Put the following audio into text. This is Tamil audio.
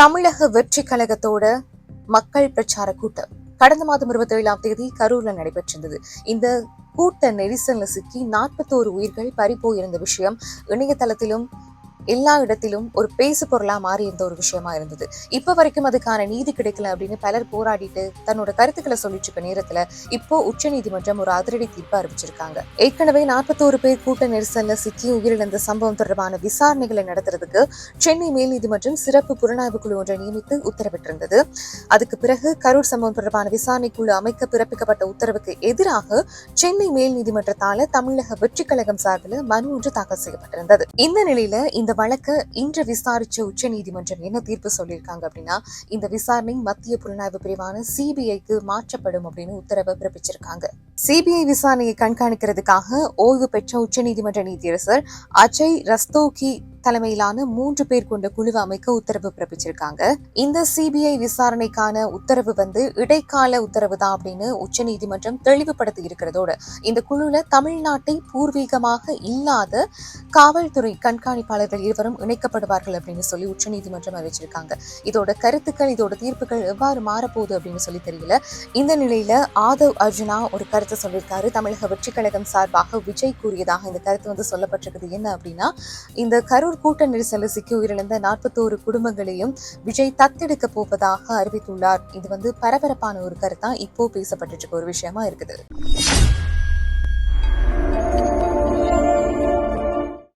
தமிழக வெற்றி கழகத்தோட மக்கள் பிரச்சார கூட்டம். கடந்த மாதம் இருபத்தி ஏழாம் தேதி கரூர்ல நடைபெற்றிருந்தது. இந்த கூட்ட நெரிசல்ல சிக்கி நாற்பத்தோரு உயிர்கள் பறிப்போயிருந்த விஷயம் இணையதளத்திலும் எல்லா இடத்திலும் ஒரு பேசு பொருளா மாறி இருந்த ஒரு விஷயமா இருந்தது. இப்போ வரைக்கும் அதுக்கான நீதி கிடைக்கல அப்படின்னு பலர் போராடிட்டு தன்னோட கருத்துக்களை சொல்லிட்டு இருக்க நேரத்துல இப்போ உச்ச நீதிமன்றம் ஒரு அதிரடி தீர்ப்பு அறிவிச்சிருக்காங்க. ஏற்கனவே நாற்பத்தோரு பேர் கூட்ட நெரிசல்ல சிக்கி உயிரிழந்த சம்பவம் தொடர்பான விசாரணைகளை நடத்துறதுக்கு சென்னை மேல் நீதிமன்றம் சிறப்பு புலனாய்வு குழு ஒன்றை நியமித்து உத்தரவிட்டிருந்தது. அதுக்கு பிறகு கரூர் சம்பவம் தொடர்பான விசாரணை குழு அமைக்க பிறப்பிக்கப்பட்ட உத்தரவுக்கு எதிராக சென்னை மேல் நீதிமன்றத்தால தமிழக வெற்றி கழகம் சார்பில் மனு ஒன்று தாக்கல் செய்யப்பட்டிருந்தது. இந்த நிலையில இந்த வழக்கை இன்று விசாரிச்ச உச்ச நீதிமன்றம் என்ன தீர்ப்பு சொல்லியிருக்காங்க அப்படின்னா இந்த விசாரணை மத்திய புலனாய்வு பிரிவான சிபிஐக்கு மாற்றப்படும் அப்படின்னு உத்தரவை பிறப்பிச்சிருக்காங்க. சிபிஐ விசாரணையை கண்காணிக்கிறதுக்காக ஓய்வு பெற்ற உச்சநீதிமன்ற நீதியரசர் அஜய் ரஸ்தோகி தலைமையிலான மூன்று பேர் கொண்ட குழு அமைக்க உத்தரவு பிறப்பிச்சிருக்காங்க. இந்த சிபிஐ விசாரணைக்கான உத்தரவு வந்து இடைக்கால உத்தரவு தான் அப்படின்னு உச்சநீதிமன்றம் தெளிவுபடுத்தி இருக்கிறதோட இந்த குழுல தமிழ்நாட்டை பூர்வீகமாக இல்லாத காவல்துறை கண்காணிப்பாளர்கள் இருவரும் இணைக்கப்படுவார்கள் அப்படின்னு சொல்லி உச்சநீதிமன்றம் அறிவிச்சிருக்காங்க. இதோட கருத்துக்கள் இதோட தீர்ப்புகள் எவ்வாறு மாறப்போகுது அப்படின்னு சொல்லி தெரியல. இந்த நிலையில ஆதவ் அர்ஜுனா ஒரு கருத்தை சொல்லியிருக்காரு. தமிழக வெற்றி கழகம் சார்பாக விஜய் கூறியதாக இந்த கருத்து வந்து சொல்லப்பட்டிருக்குது. என்ன அப்படின்னா இந்த கரு கரூர் கூட்ட நெரிசலில் சிக்கி உயிரிழந்த நாற்பத்தோரு குடும்பங்களையும் விஜய் தத்தெடுக்க போவதாக அறிவித்துள்ளார். இது வந்து பரபரப்பான ஒரு கருத்தா இப்போ பேசப்பட்டு ஒரு விஷயமா இருக்குது.